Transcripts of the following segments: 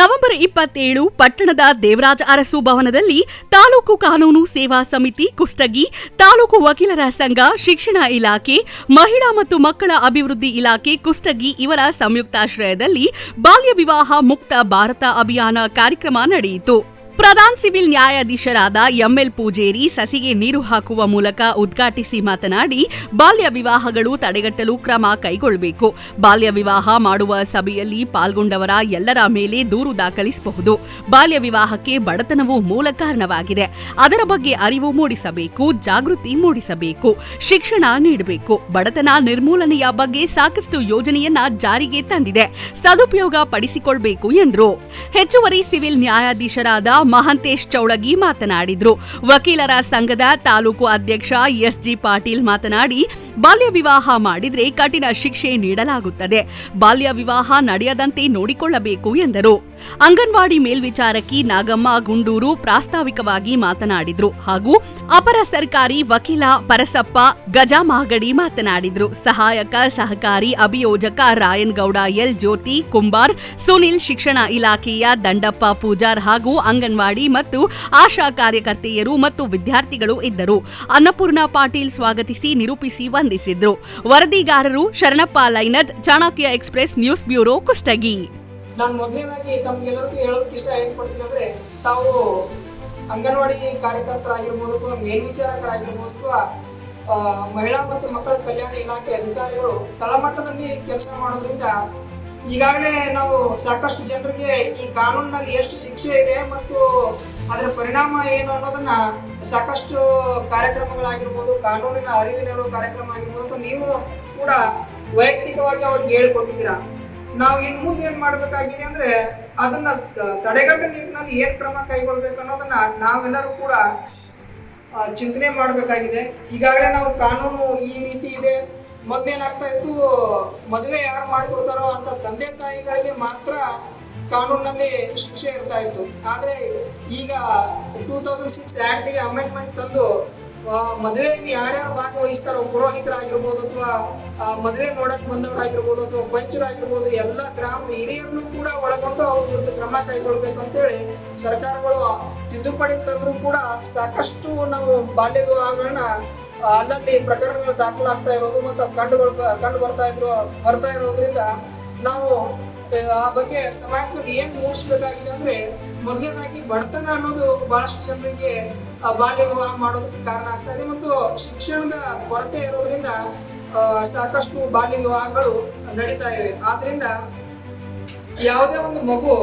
November ಇಪ್ಪತ್ತೇಳು ಪಟ್ಟಣದ ದೇವರಾಜ ಅರಸು ಭವನದಲ್ಲಿ ತಾಲೂಕು ಕಾನೂನು ಸೇವಾ ಸಮಿತಿ ಕುಷ್ಟಗಿ, ತಾಲೂಕು ವಕೀಲರ ಸಂಘ, ಶಿಕ್ಷಣ ಇಲಾಖೆ, ಮಹಿಳಾ ಮತ್ತು ಮಕ್ಕಳ ಅಭಿವೃದ್ಧಿ ಇಲಾಖೆ ಕುಷ್ಟಗಿ ಇವರ ಸಂಯುಕ್ತಾಶ್ರಯದಲ್ಲಿ ಬಾಲ್ಯ ವಿವಾಹ ಮುಕ್ತ ಭಾರತ ಅಭಿಯಾನ ಕಾರ್ಯಕ್ರಮ ನಡೆಯಿತು. ಪ್ರಧಾನ್ ಸಿವಿಲ್ ನ್ಯಾಯಾಧೀಶರಾದ ಎಂಎಲ್ ಪೂಜೇರಿ ಸಸಿಗೆ ನೀರು ಹಾಕುವ ಮೂಲಕ ಉದ್ಘಾಟಿಸಿ ಮಾತನಾಡಿ, ಬಾಲ್ಯ ವಿವಾಹಗಳು ತಡೆಗಟ್ಟಲು ಕ್ರಮ ಕೈಗೊಳ್ಳಬೇಕು. ಬಾಲ್ಯ ವಿವಾಹ ಮಾಡುವ ಸಭೆಯಲ್ಲಿ ಪಾಲ್ಗೊಂಡವರ ಎಲ್ಲರ ಮೇಲೆ ದೂರು ದಾಖಲಿಸಬಹುದು. ಬಾಲ್ಯ ವಿವಾಹಕ್ಕೆ ಬಡತನವು ಮೂಲ ಕಾರಣವಾಗಿದೆ. ಅದರ ಬಗ್ಗೆ ಅರಿವು ಮೂಡಿಸಬೇಕು, ಜಾಗೃತಿ ಮೂಡಿಸಬೇಕು, ಶಿಕ್ಷಣ ನೀಡಬೇಕು. ಬಡತನ ನಿರ್ಮೂಲನೆಯ ಬಗ್ಗೆ ಸಾಕಷ್ಟು ಯೋಜನೆಯನ್ನ ಜಾರಿಗೆ ತಂದಿದೆ. ಸದುಪಯೋಗ ಪಡಿಸಿಕೊಳ್ಬೇಕು ಎಂದರು. ಹೆಚ್ಚುವರಿ ಸಿವಿಲ್ ನ್ಯಾಯಾಧೀಶರಾದ ಮಹಂತೇಶ್ ಚೌಳಗಿ ಮಾತನಾಡಿದರು. ವಕೀಲರ ಸಂಘದ ತಾಲೂಕು ಅಧ್ಯಕ್ಷ ಎಸ್ಜಿ ಪಾಟೀಲ್ ಮಾತನಾಡಿ ಬಾಲ್ಯ ವಿವಾಹ ಮಾಡಿದರೆ ಕಠಿಣ ಶಿಕ್ಷೆ ನೀಡಲಾಗುತ್ತದೆ. ಬಾಲ್ಯ ವಿವಾಹ ನಡೆಯದಂತೆ ನೋಡಿಕೊಳ್ಳಬೇಕು ಎಂದರು. ಅಂಗನವಾಡಿ ಮೇಲ್ವಿಚಾರಕಿ ನಾಗಮ್ಮ ಗುಂಡೂರು ಪ್ರಾಸ್ತಾವಿಕವಾಗಿ ಮಾತನಾಡಿದರು ಹಾಗೂ ಅಪರ ಸರ್ಕಾರಿ ವಕೀಲ ಪರಸಪ್ಪ ಗಜಾಮಾಗಡಿ ಮಾತನಾಡಿದರು. ಸಹಾಯಕ ಸಹಕಾರಿ ಅಭಿಯೋಜಕ ರಾಯನ್ಗೌಡ, ಎಲ್ ಜ್ಯೋತಿ, ಕುಂಬಾರ್, ಸುನಿಲ್ ಶಿಕ್ಷಣ ಇಲಾಖೆಯ ದಂಡಪ್ಪ ಪೂಜಾರ್ ಹಾಗೂ ಅಂಗನವಾಡಿ ಮತ್ತು ಆಶಾ ಕಾರ್ಯಕರ್ತೆಯರು ಮತ್ತು ವಿದ್ಯಾರ್ಥಿಗಳು ಇದ್ದರು. ಅನ್ನಪೂರ್ಣ ಪಾಟೀಲ್ ಸ್ವಾಗತಿಸಿ ನಿರೂಪಿಸಿ ವಂದಿಸಿದ್ರು ವರದಿಗಾರರು Sharanappa Lainad Chanakya express news bureau Kushtagi. ನಾನು ತಮ್ಗೆಲ್ಲರಿಗೂ ಹೇಳೋದಕ್ಕೆ ಇಷ್ಟ ಅಂದ್ರೆ, ತಾವು ಅಂಗನವಾಡಿ ಕಾರ್ಯಕರ್ತರಾಗಿರ್ಬೋದು ಅಥವಾ ಮೇಲ್ವಿಚಾರಕರಾಗಿರ್ಬೋದು ಅಥವಾ ಮಹಿಳಾ ಮತ್ತು ಮಕ್ಕಳ ಕಲ್ಯಾಣ ಇಲಾಖೆ ಅಧಿಕಾರಿಗಳು ತಳಮಟ್ಟದಲ್ಲಿ ಕೆಲಸ ಮಾಡೋದ್ರಿಂದ ಈಗಾಗಲೇ ನಾವು ಸಾಕಷ್ಟು ಜನರಿಗೆ ಈ ಕಾನೂನಿನಲ್ಲಿ ಎಷ್ಟು ಶಿಕ್ಷೆ ಇದೆ ಮತ್ತು ಅದರ ಪರಿಣಾಮ ಏನು ಅನ್ನೋದನ್ನ ಸಾಕಷ್ಟು ಕಾರ್ಯಕ್ರಮಗಳಾಗಿರ್ಬೋದು, ಕಾನೂನಿನ ಅರಿವಿನ ಕಾರ್ಯಕ್ರಮ ಆಗಿರ್ಬೋದು ನೀವು ಕೂಡ ವೈಯಕ್ತಿಕವಾಗಿ ಅವ್ರಿಗೆ ಹೇಳಿಕೊಟ್ಟಿದ್ದೀರಾ. ನಾವು ಇನ್ ಮುಂದೆ ಏನ್ ಮಾಡ್ಬೇಕಾಗಿದೆ ಅಂದ್ರೆ ಅದನ್ನ ತಡೆಗಟ್ಟ ನಿಟ್ಟಿನಲ್ಲಿ ಏನ್ ಕ್ರಮ ಕೈಗೊಳ್ಬೇಕು ಅನ್ನೋದನ್ನ ನಾವೆಲ್ಲರೂ ಕೂಡ ಚಿಂತನೆ ಮಾಡಬೇಕಾಗಿದೆ. ಈಗಾಗಲೇ ನಾವು ಕಾನೂನು ಈ ರೀತಿ ಇದೆ. ಮೊದಲೇನಾಗ್ತಾ ಇತ್ತು, ಮದುವೆ ಯಾರು ಮಾಡ್ಕೊಡ್ತಾರೋ ಅಂತ ತಂದೆ ನೋಡಕ್ ಬಂದವರಾಗಿರ್ಬೋದು ಅಥವಾ ಪಂಚರಾಗಿರ್ಬೋದು ಎಲ್ಲಾ ಗ್ರಾಮದ ಹಿರಿಯರನ್ನು ಕೂಡ ಒಳಗೊಂಡು ಅವ್ರ ವಿರುದ್ಧ ಕ್ರಮ ಕೈಗೊಳ್ಬೇಕು ಅಂತೇಳಿ ಸರ್ಕಾರಗಳು ತಿದ್ದುಪಡಿ ತಂದ್ರು ಕೂಡ ಸಾಕಷ್ಟು ನಾವು ಬಾಲ್ಯ ವಿವಾಹಗಳನ್ನ ಅಲ್ಲಲ್ಲಿ ಪ್ರಕರಣಗಳು ದಾಖಲಾಗ್ತಾ ಇರೋದು ಮತ್ತು ಕಂಡು ಕಂಡು ಬರ್ತಾ ಇದ್ರು ಬರ್ತಾ ಇರೋದ್ರಿಂದ ನಾವು ಆ, ಬಗ್ಗೆ ಸಮಾಜದಲ್ಲಿ ಏನ್ ಮೂಡಿಸ್ಬೇಕಾಗಿದೆ ಅಂದ್ರೆ ಮೊದಲನೇದಾಗಿ ಬಡತನ ಅನ್ನೋದು ಬಹಳಷ್ಟು ಜನರಿಗೆ ಬಾಲ್ಯ ವಿವಾಹ ಮಾಡೋದಕ್ಕೆ ಕಾರಣ ಆಗ್ತಾ ಇದೆ ಮತ್ತು ಶಿಕ್ಷಣದ ಕೊರತೆ ಆ, ಸಾಕಷ್ಟು ಬಾಲ್ಯ ವಿವಾಹಗಳು ನಡೀತಾ ಇವೆ. ಆದ್ರಿಂದ ಯಾವುದೇ ಒಂದು ಮಗು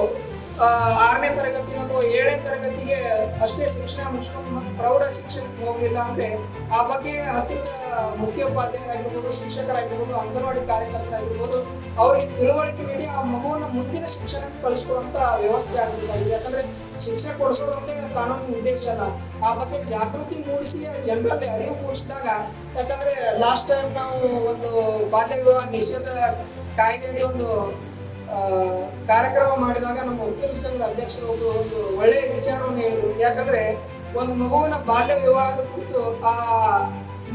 ಒಂದು ಬಾಲ್ಯ ವಿವಾಹ ನಿಷೇಧ ಕಾಯ್ದೆಯಡಿ ಒಂದು ಕಾರ್ಯಕ್ರಮ ಮಾಡಿದಾಗ ನಮ್ಮ ವಕೀಲ ಸಂಘದ ಅಧ್ಯಕ್ಷರು ಒಬ್ರು ಒಂದು ಒಳ್ಳೆಯ ವಿಚಾರವನ್ನು ಹೇಳಿದ್ರು. ಯಾಕಂದ್ರೆ ಒಂದು ಮಗುವಿನ ಬಾಲ್ಯ ವಿವಾಹದ ಕುರಿತು ಆ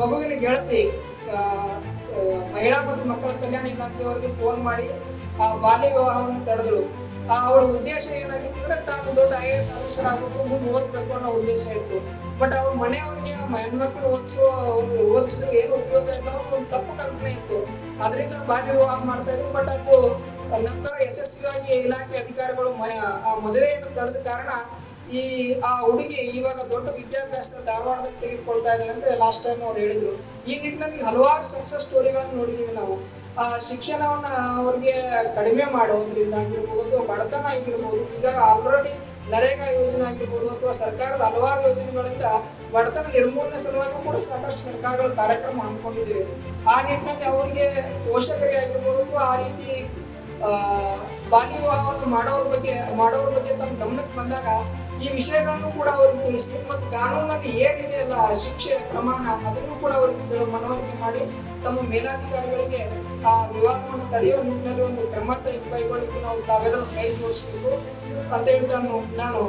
ಮಗುವಿನ ಗೆಳತಿ ಮಹಿಳಾ ಮತ್ತು ಮಕ್ಕಳ ಕಲ್ಯಾಣ ಇಲಾಖೆಯವರಿಗೆ ಫೋನ್ ಮಾಡಿ ಆ ಬಾಲ್ಯ ವಿವಾಹವನ್ನು ತಡೆದ್ರು. ಆ ಅವಳ ಉದ್ದೇಶ ಏನಾಗಿತ್ತು ಅಂದ್ರೆ ತಾನು ದೊಡ್ಡ ಐ ಎಸ್ ಆಫೀಸರ್ ಆಗ್ಬೇಕು, ಮುಂದೆ ಓದ್ಬೇಕು ಅನ್ನೋ ಉದ್ದೇಶ ಇತ್ತು. ಬಟ್ ಅವ್ರ ನಂತರ ಯಶಸ್ವಿಯಾಗಿ ಇಲಾಖೆ ಅಧಿಕಾರಿಗಳು ಮದುವೆಯನ್ನು ತಡೆದ ಕಾರಣ ಈ, ಆ ಹುಡುಗಿ ಇವಾಗ ದೊಡ್ಡ ವಿದ್ಯಾಭ್ಯಾಸ ಧಾರವಾಡದಲ್ಲಿ ತೆಗೆದುಕೊಳ್ತಾ ಇದ್ದಾರೆ ಅಂತ ಲಾಸ್ಟ್ ಟೈಮ್ ಅವ್ರು ಹೇಳಿದ್ರು. ಈ ನಿಟ್ಟಿನಲ್ಲಿ ಹಲವಾರು ಸಕ್ಸಸ್ ಸ್ಟೋರಿಗಳನ್ನು ನೋಡಿದೀವಿ ನಾವು. ಆ, ಶಿಕ್ಷಣವನ್ನ ಅವ್ರಿಗೆ ಕಡಿಮೆ ಮಾಡೋದ್ರಿಂದ ಆಗಿರ್ಬೋದು ಅಥವಾ ಬಡತನ ಆಗಿರ್ಬೋದು, ಈಗ ಆಲ್ರೆಡಿ ನರೇಗಾ ಯೋಜನೆ ಆಗಿರ್ಬೋದು ಅಥವಾ ಸರ್ಕಾರದ ಹಲವಾರು ಯೋಜನೆಗಳಿಂದ ಬಡತನ ನಿರ್ಮೂಲನೆ ಸಲುವಾಗಿ ಕೂಡ ಸಾಕಷ್ಟು ಸರ್ಕಾರಗಳು ಕಾರ್ಯಕ್ರಮ ಹಮ್ಮಿಕೊಂಡಿದ್ದೇವೆ. ಆ ಕೂಡ ಅವ್ರಿಗೆ ತಿಳಿಸಿ ಮತ್ತು ಕಾನೂನಲ್ಲಿ ಏನಿದೆ ಅಲ್ಲ ಶಿಕ್ಷೆ ಪ್ರಮಾಣ ಅದನ್ನು ಕೂಡ ಅವ್ರಿಗೆ ಮನವರಿಕೆ ಮಾಡಿ ತಮ್ಮ ಮೇಲಾಧಿಕಾರಿಗಳಿಗೆ ಆ ವಿವಾದವನ್ನು ತಡೆಯುವ ನಿಟ್ಟಿನಲ್ಲಿ ಒಂದು ಕ್ರಮ ಕೈಗೊಳ್ಳಿಕ್ಕೆ ನಾವು ತಾವೆಲ್ಲರೂ ಕೈ ಜೋಡಿಸಬೇಕು ಅಂತ ಹೇಳಿ ನಾನು ನಾನು